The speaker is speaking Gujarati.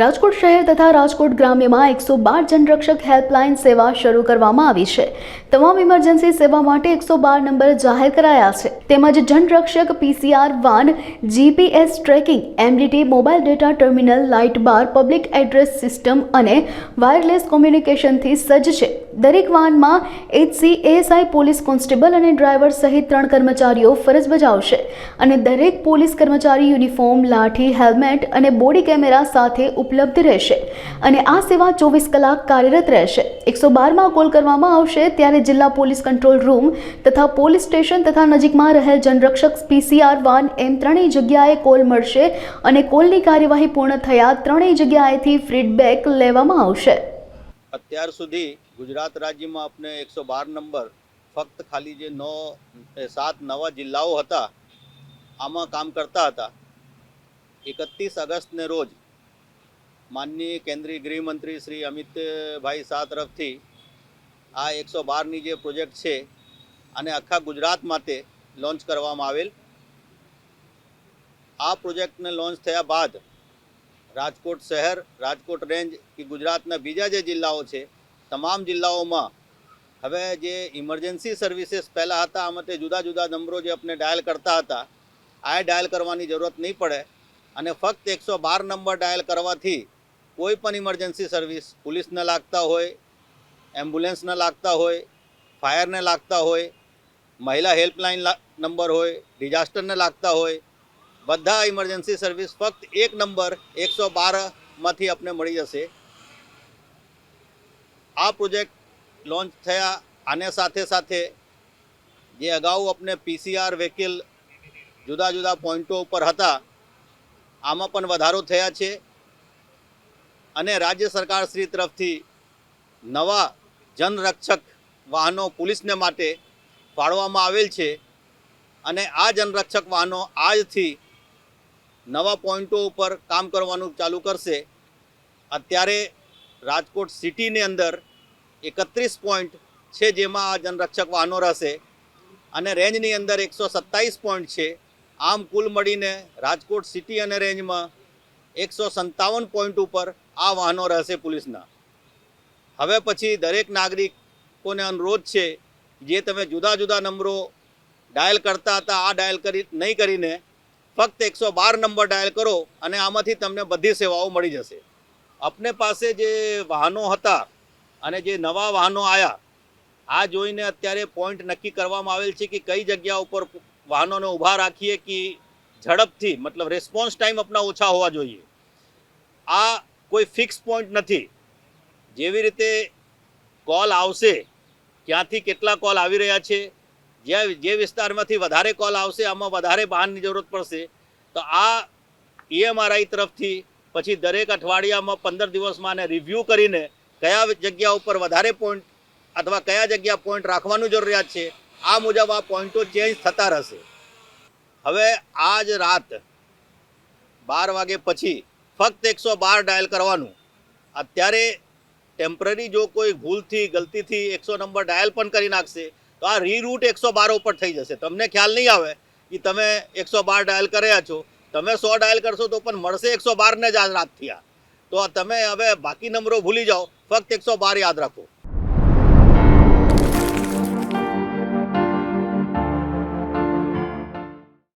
રાજકોટ શહેર તથા રાજકોટ ગ્રામ્યમાં એકસો બાર જનરક્ષક હેલ્પલાઇન સેવા શરૂ કરવામાં આવી છે. તમામ ઇમરજન્સી સેવા માટે એકસો બાર નંબર જાહેર કરાયા છે. તેમજ Janrakshak PCR van, GPS tracking, MDT mobile data terminal, light bar, public address system અને વાયરલેસ કોમ્યુનિકેશનથી સજ્જ છે. દરેક વાનમાં એચસી એએસઆઈ પોલીસ કોન્સ્ટેબલ અને ડ્રાઈવર સહિત ત્રણ કર્મચારીઓ ફરજ બજાવશે અને દરેક પોલીસ કર્મચારી યુનિફોર્મ, લાઠી, હેલ્મેટ અને બોડી કેમેરા સાથે ઉપલબ્ધ રહેશે અને આ સેવા ચોવીસ કલાક કાર્યરત રહેશે. એકસો બારમાં કોલ કરવામાં આવશે ત્યારે જિલ્લા પોલીસ કંટ્રોલ રૂમ તથા પોલીસ સ્ટેશન તથા નજીકમાં રહેલ જનરક્ષક પીસીઆર વાન એમ ત્રણેય જગ્યાએ કોલ મળશે અને કોલની કાર્યવાહી પૂર્ણ થયા ત્રણેય જગ્યાએથી ફીડબેક લેવામાં આવશે. અત્યાર સુધી ગુજરાત રાજ્યમાં આપણે એકસો બાર નંબર ફક્ત ખાલી જે એ સાત નવા જિલ્લાઓ હતા, આમાં કામ કરતા હતા. એકત્રીસ ઓગસ્ટને રોજ માનનીય કેન્દ્રીય ગૃહમંત્રી શ્રી અમિતભાઈ શાહ તરફથી આ એકસો બારની જે પ્રોજેક્ટ છે અને આખા ગુજરાત માટે લોન્ચ કરવામાં આવેલ. આ પ્રોજેક્ટને લોન્ચ થયા બાદ રાજકોટ શહેર, રાજકોટ રેન્જ કે ગુજરાતના બીજા જે જિલ્લાઓ છે તમામ જિલ્લાઓમાં હવે જે ઇમરજન્સી સર્વિસીસ પહેલાં હતા, આમાં તે જુદા જુદા નંબરો જે આપણે ડાયલ કરતા હતા આ ડાયલ કરવાની જરૂરત નહીં પડે. અને ફક્ત એકસો બાર નંબર ડાયલ કરવાથી કોઈ પણ ઇમરજન્સી સર્વિસ પોલીસને લાગતા હોય એમ્બ્યુલન્સને લાગતા હોય ફાયરને લાગતા હોય, મહિલા હેલ્પલાઇન નંબર હોય ડિઝાસ્ટરને લાગતા હોય, બધા ઇમરજન્સી સર્વિસ ફક્ત એક નંબર એકસો બારમાંથી આપણે મળી જશે. આ પ્રોજેક્ટ લોન્ચ થયા. આને સાથે સાથે જે અગાઉ આપણે પીસીઆર વ્હીકલ જુદા જુદા પોઈન્ટો ઉપર હતા, આમાં પણ વધારો થયા છે. અને રાજ્ય સરકાર શ્રી તરફથી નવા જનરક્ષક વાહનો પોલીસને માટે ફાળવામાં આવેલ છે. અને આ જનરક્ષક વાહનો આજથી નવા પોઈન્ટો ઉપર કામ કરવાનું ચાલુ કરશે. અત્યારે રાજકોટ સિટીની અંદર એકત્રીસ પોઈન્ટ છે જેમાં આ જનરક્ષક વાહનો રહેશે. અને રેન્જની અંદર એકસો સત્તાવીસ પોઈન્ટ છે. આમ કુલ મળીને રાજકોટ સિટી અને રેન્જમાં એકસો સંતાવન પોઈન્ટ ઉપર આ વાહનો રહેશે પોલીસના. હવે પછી દરેક નાગરિકોને અનુરોધ છે, જે તમે જુદા જુદા નંબરો ડાયલ કરતા હતા, આ ડાયલ કરી નહીં કરીને ફક્ત એકસો બાર નંબર ડાયલ કરો અને આમાંથી તમને બધી સેવાઓ મળી જશે. આપને પાસે જે વાહનો હતા અને જે નવા વાહનો આવ્યા આ જોઈને અત્યારે પોઈન્ટ નક્કી કરવામાં આવેલ છે કે કઈ જગ્યા ઉપર વાહનોને ઊભા રાખીએ કે ઝડપથી, મતલબ રિસ્પોન્સ ટાઈમ આપણા ઓછા હોવા જોઈએ. આ કોઈ ફિક્સ પોઈન્ટ નથી. જેવી રીતે કોલ આવશે, ક્યાંથી કેટલા કોલ આવી રહ્યા છે, જે જે વિસ્તારમાંથી વધારે કોલ આવશે, આમાં વધારે વાહનની જરૂરત પડશે, તો આ ઈએમઆરઆઈ તરફથી, પછી દરેક અઠવાડિયામાં પંદર દિવસમાં રિવ્યૂ કરીને કયા જગ્યા ઉપર વધારે પોઈન્ટ અથવા કયા જગ્યા પોઈન્ટ રાખવાનું જરૂરિયાત છે, આ મુજબ આ પોઈન્ટો ચેન્જ થતા રહેશે. હવે આજ રાત બાર વાગે પછી ફક્ત એકસો બાર ડાયલ કરવાનું. અત્યારે ટેમ્પરરી જો કોઈ ભૂલથી, ગલતીથી એકસો નંબર ડાયલ પણ કરી નાખશે, તો આ રીરૂટ એકસો બાર ઉપર થઈ જશે. તમને ખ્યાલ નહીં આવે કે તમે એકસો બાર ડાયલ કર્યા છો. તમે સો ડાયલ કરશો તો પણ મળશે એકસો બારને જ આ રાતથી આ. તો તમે હવે બાકી નંબરો ભૂલી જાઓ. ફક્ત એકસો બાર યાદ રાખો.